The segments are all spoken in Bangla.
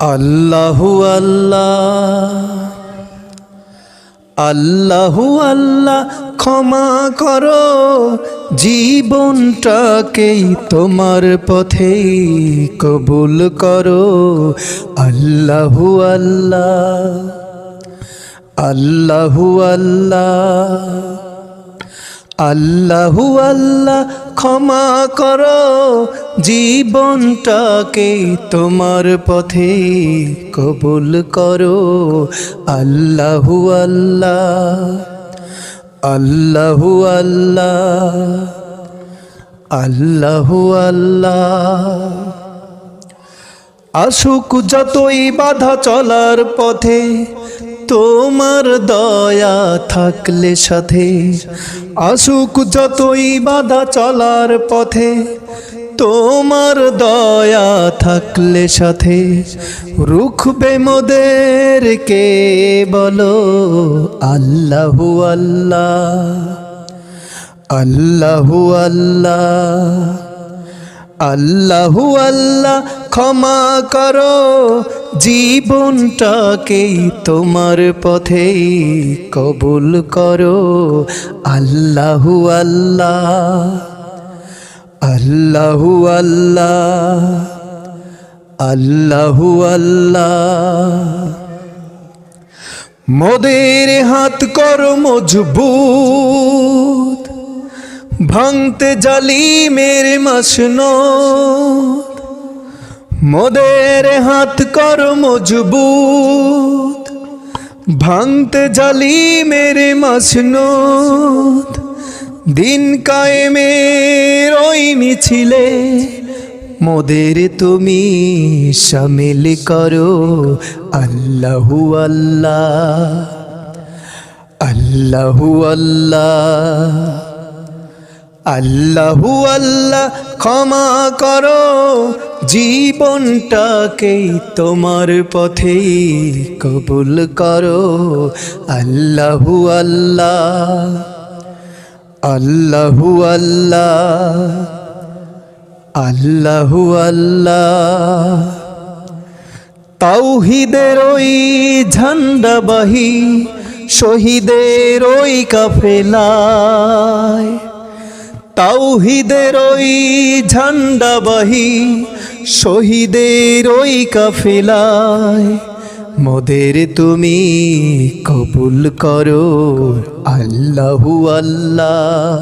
আল্লাহু আল্লাহ আল্লাহু আল্লাহ, ক্ষমা করো জীবনটাকেই তোমার পথে কবুল করো। আল্লাহু আল্লাহ আল্লাহু আল্লাহ। আল্লাহু আল্লাহ ক্ষমা কর জীবনটাকে তোমার পথে কবুল করো। আল্লাহু আল্লাহ আল্লাহু আল্লাহ আল্লাহু আল্লাহ। আসুক যতই বাধা চলার পথে তোমার দয়া থাকলে সাথে। আসুক যতই বাধা চলার পথে, তোমার দয়া থাকলে সাথে। রুখবে মোদের কে বলো? আল্লাহু আল্লাহ। আল্লাহু আল্লাহ। আল্লাহু আল্লাহ, ক্ষমা করো। জীবনটাকেই তোমার পথে কবুল করো। আল্লাহু আল্লাহ আল্লাহু আল্লাহ আল্লাহু আল্লাহ। মোদের হাত করো মজবুত, ভাঙতে জালি মেরে মাসন মোদের হাত কর মজবুত, ভাঙতে জালি মেরে মাসন দিন কায়েমের ওই মিছিলে মোদের তুমি শামিল করো। আল্লাহু আল্লাহ আল্লাহু আল্লাহ। আল্লাহু আল্লাহ ক্ষমা করো, জীবনটাকেই তোমার পথে কবুল করো। আল্লাহু আল্লাহ আল্লাহু আল্লাহ আল্লাহু আল্লাহ। তাওহিদের ওই ঝান্ডাবাহী, শহীদের ওই কাফেলায় তাওহিদের ওই ঝান্ডাবাহী শহীদের ওই কাফেলায়। মোদের তুমি কবুল করো আল্লাহু আল্লাহ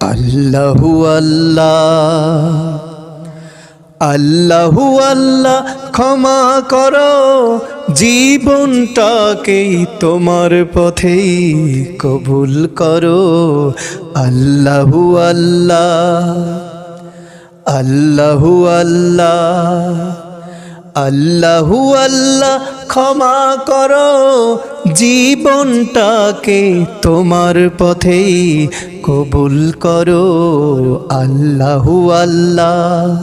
আল্লাহু আল্লাহ। আল্লাহু আল্লাহ ক্ষমা করো, জীবনটাকেই তোমার পথেই কবুল করো। আল্লাহু আল্লাহ আল্লাহু আল্লাহ আল্লাহু আল্লাহ ক্ষমা করো, জীবনটাকে তোমার পথেই কবুল করো। আল্লাহু আল্লাহ